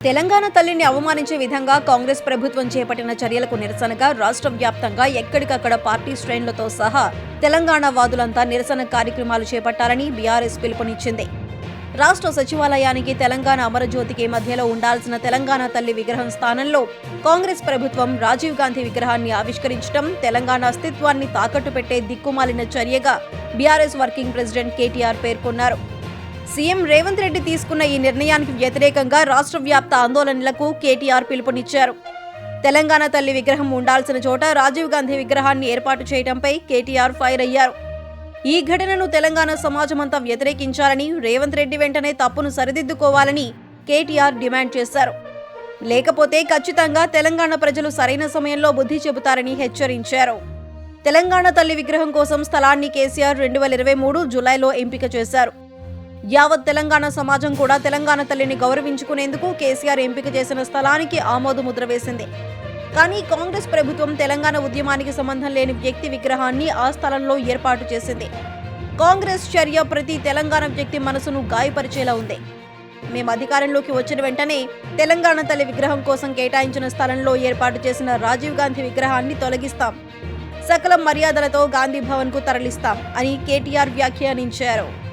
తెలంగాణ తల్లిని అవమానించే విధంగా కాంగ్రెస్ ప్రభుత్వం చేపట్టిన చర్యలకు నిరసనగా రాష్ట్ర వ్యాప్తంగా ఎక్కడికక్కడ పార్టీ శ్రేణులతో సహా తెలంగాణ వాదులంతా నిరసన కార్యక్రమాలు చేపట్టాలని బీఆర్ఎస్ పిలుపునిచ్చింది. రాష్ట్ర సచివాలయానికి తెలంగాణ అమరజ్యోతికి మధ్యలో ఉండాల్సిన తెలంగాణ తల్లి విగ్రహం స్థానంలో కాంగ్రెస్ ప్రభుత్వం రాజీవ్ గాంధీ విగ్రహాన్ని ఆవిష్కరించడం తెలంగాణ అస్తిత్వాన్ని తాకట్టు పెట్టే దిక్కుమాలిన చర్యగా బీఆర్ఎస్ వర్కింగ్ ప్రెసిడెంట్ కేటీఆర్ పేర్కొన్నారు. సీఎం రేవంత్ రెడ్డి తీసుకున్న ఈ నిర్ణయానికి వ్యతిరేకంగా రాష్ట్ర వ్యాప్త ఆందోళనలకు కేటీఆర్ పిలుపునిచ్చారు. తెలంగాణ తల్లి విగ్రహం ఉండాల్సిన చోట రాజీవ్ గాంధీ విగ్రహాన్ని ఏర్పాటు చేయడంపై కేటీఆర్ ఫైర్ అయ్యారు. ఈ ఘటనను తెలంగాణ సమాజమంతా వ్యతిరేకించాలని రేవంత్ రెడ్డి వెంటనే తప్పును సరిదిద్దుకోవాలని కేటీఆర్ డిమాండ్ చేశారు. లేకపోతే ఖచ్చితంగా తెలంగాణ ప్రజలు సరైన సమయంలో బుద్ధి చెబుతారని హెచ్చరించారు. తెలంగాణ తల్లి విగ్రహం కోసం స్థలాన్ని కేసీఆర్ రెండు వేల ఇరవై మూడు జులైలో ఎంపిక చేశారు. యావత్ తెలంగాణ సమాజం కూడా తెలంగాణ తల్లిని గౌరవించుకునేందుకు కేసీఆర్ ఎంపిక చేసిన స్థలానికి ఆమోద ముద్ర వేసింది. కానీ కాంగ్రెస్ ప్రభుత్వం తెలంగాణ ఉద్యమానికి సంబంధం లేని వ్యక్తి విగ్రహాన్ని ఆ స్థలంలో ఏర్పాటు చేసింది. కాంగ్రెస్ చర్య ప్రతి తెలంగాణ వ్యక్తి మనసును గాయపరిచేలా ఉంది. మేము అధికారంలోకి వచ్చిన వెంటనే తెలంగాణ తల్లి విగ్రహం కోసం కేటాయించిన స్థలంలో ఏర్పాటు చేసిన రాజీవ్ గాంధీ విగ్రహాన్ని తొలగిస్తాం. సకల మర్యాదలతో గాంధీ భవన్కు తరలిస్తాం అని కేటీఆర్ వ్యాఖ్యానించారు.